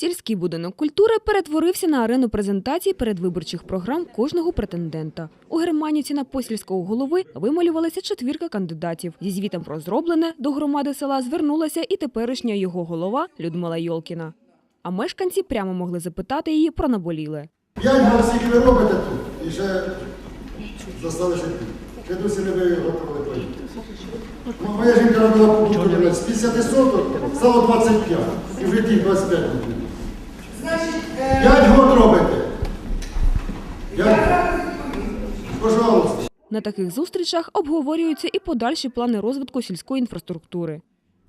Сільський будинок культури перетворився на арену презентацій передвиборчих програм кожного претендента. У Германівці на посільського голови вималювалася четвірка кандидатів. Зі звітом про зроблене до громади села звернулася і теперішня його голова Людмила Йолкіна. А мешканці прямо могли запитати її про наболіле. П'ять голосів ви робите тут і ще застали ще досі не поїхати. Ну, Моя жінка робила побутові, з 50 соток стало 25. І вже тих 25 буде. Значить, е, П'ять год робите. П'ять. Пожалуйста. На таких зустрічах обговорюються і подальші плани розвитку сільської інфраструктури.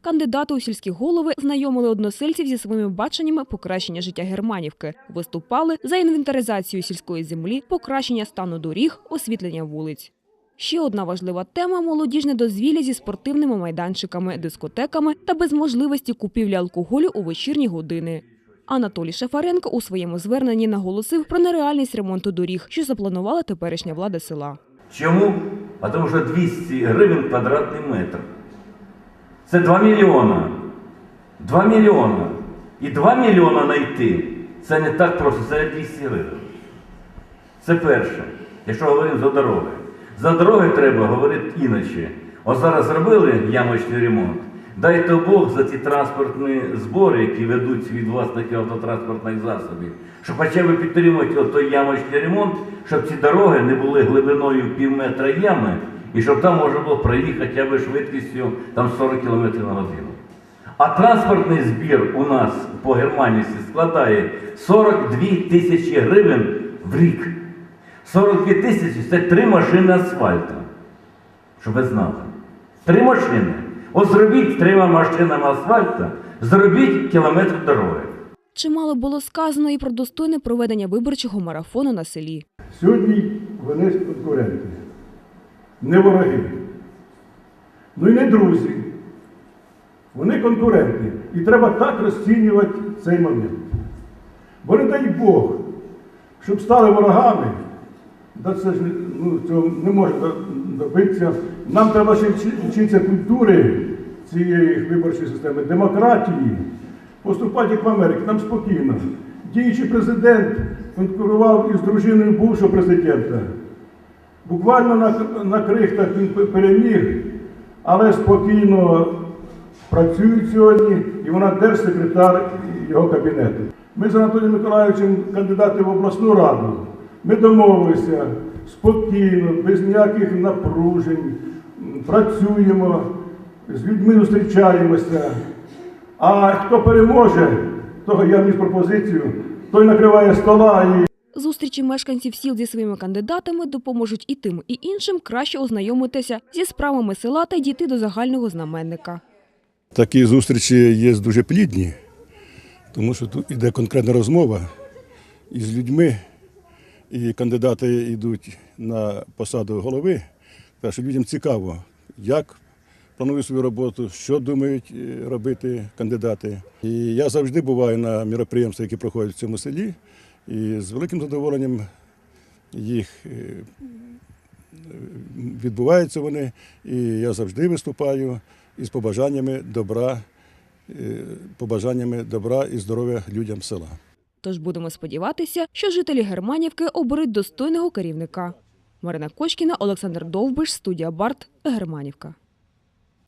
Кандидати у сільські голови знайомили односельців зі своїми баченнями покращення життя Германівки, виступали за інвентаризацію сільської землі, покращення стану доріг, освітлення вулиць. Ще одна важлива тема молодіжне дозвілля зі спортивними майданчиками, дискотеками та без можливості купівлі алкоголю у вечірні години. Анатолій Шафаренко у своєму зверненні наголосив про нереальність ремонту доріг, що запланувала теперішня влада села. Чому? А тому що 200 гривень квадратний метр. Це 2 мільйона. 2 мільйона. І 2 мільйона знайти це не так просто, це 200 гривень. Це перше, якщо говоримо за дороги. За дороги треба говорити іначе. От зараз зробили ямочний ремонт. Дайте Бог за ті транспортні збори, які ведуться від власників автотранспортних засобів, щоб хоча б підтримувати той ямочний ремонт, щоб ці дороги не були глибиною пів метра ями, і щоб там можна було проїхати хоча б швидкістю там 40 км на годину. А транспортний збір у нас по Германівці складає 42 тисячі гривень в рік. 42 тисячі це три машини асфальту. Щоб ви знали. Три машини. От зробіть трьома машинами асфальту, зробіть кілометр дороги. Чимало було сказано і про достойне проведення виборчого марафону на селі. Сьогодні вони конкуренти, не вороги. Ну і не друзі. Вони конкуренти. І треба так розцінювати цей момент. Бо не дай Бог, щоб стали ворогами, да це ж ну, цього не може добитися. Нам треба ще вчитися культури цієї виборчої системи, демократії, поступати як в Америці, там спокійно. Діючий президент конкурував із дружиною бувшого президента. Буквально на, на крихтах він переміг, але спокійно працюють сьогодні, і вона держсекретар його кабінету. Ми з Анатолієм Миколаївичем кандидати в обласну раду. Ми домовилися спокійно, без ніяких напружень, працюємо, з людьми зустрічаємося. А хто переможе, того я вніс пропозицію, той накриває стола і Зустрічі мешканців сіл зі своїми кандидатами допоможуть і тим, і іншим краще ознайомитися зі справами села та дійти до загального знаменника. Такі зустрічі є дуже плідні, тому що тут іде конкретна розмова із людьми, і кандидати йдуть на посаду голови. Так що людям цікаво, як планують свою роботу, що думають е, робити кандидати. І я завжди буваю на міроприємствах, які проходять в цьому селі, і з великим задоволенням їх е, відбуваються вони, і я завжди виступаю із побажаннями добра, е, побажаннями добра і здоров'я людям села. Тож будемо сподіватися, що жителі Германівки оберуть достойного керівника. Марина Кочкіна, Олександр Довбиш, студія Барт, Германівка.